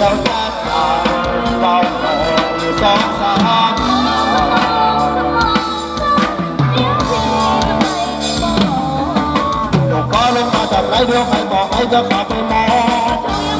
เราจะตามเฝ้าสองสามเดี๋ยวขอลงมาจากไหนเดี๋ยวใครบอกให้จะขาดไปมอง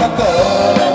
ก็เป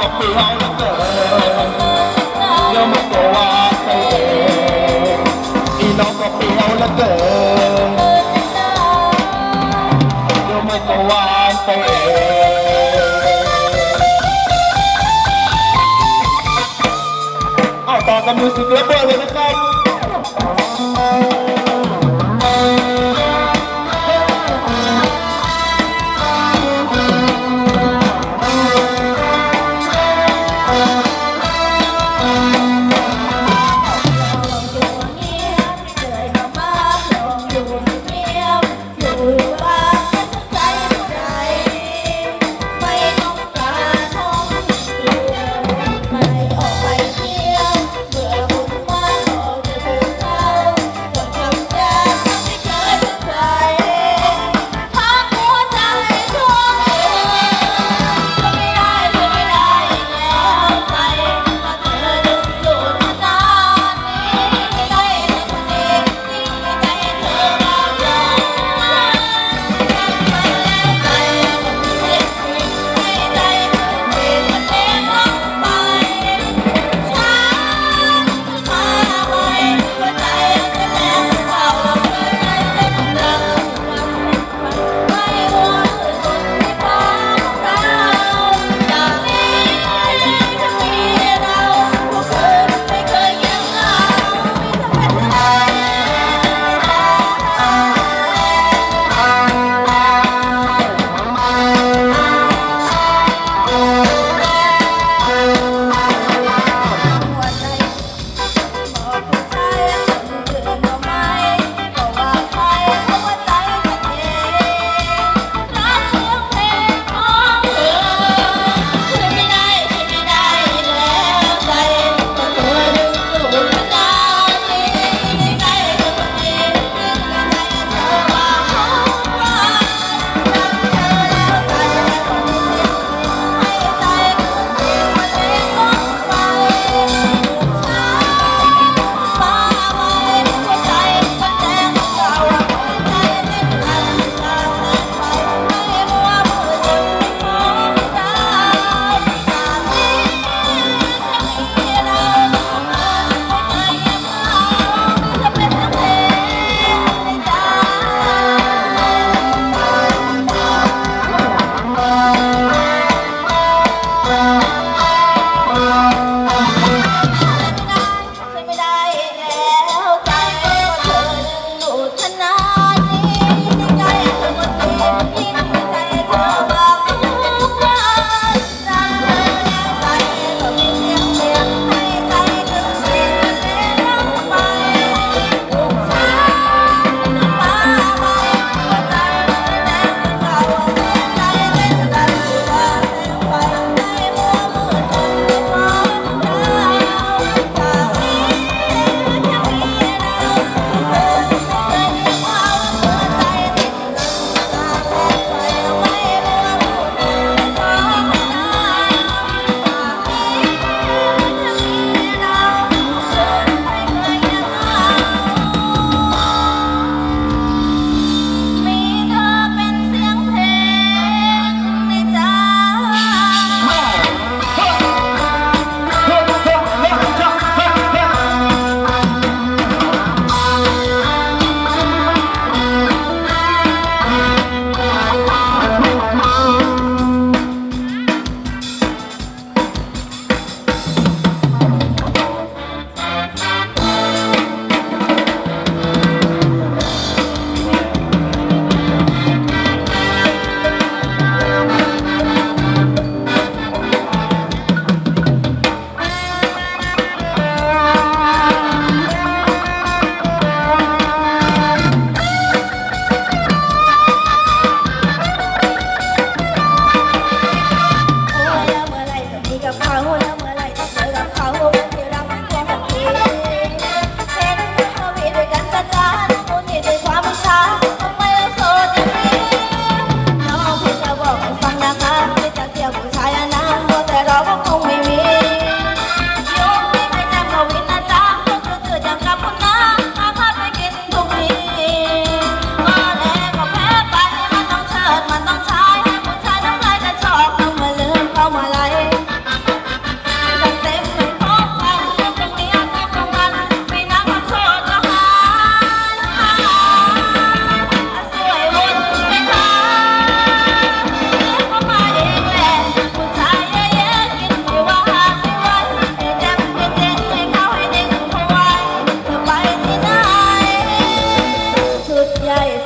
น้องก็เรี้ยวแล้วเกินเดี๋ยวมันก็ว่าตัวเองอีน้องก็เปรี้ยวแล้วเกินเดี๋ยวมันก็ว่าตัวเองเอาต่อกับมิวสิกแล้ว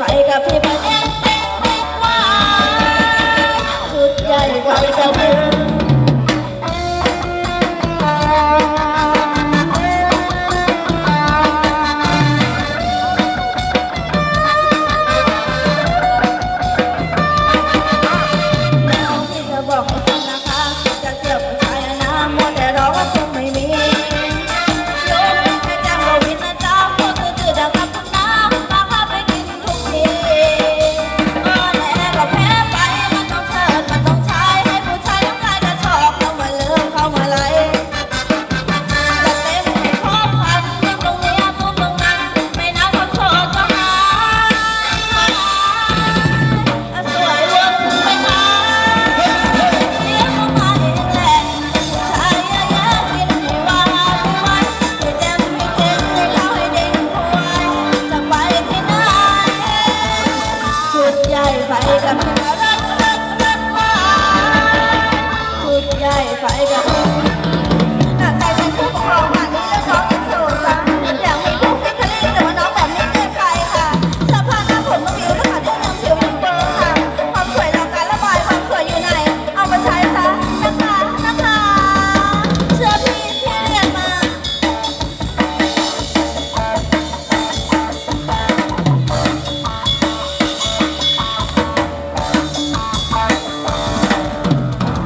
পায়েগা ফেবার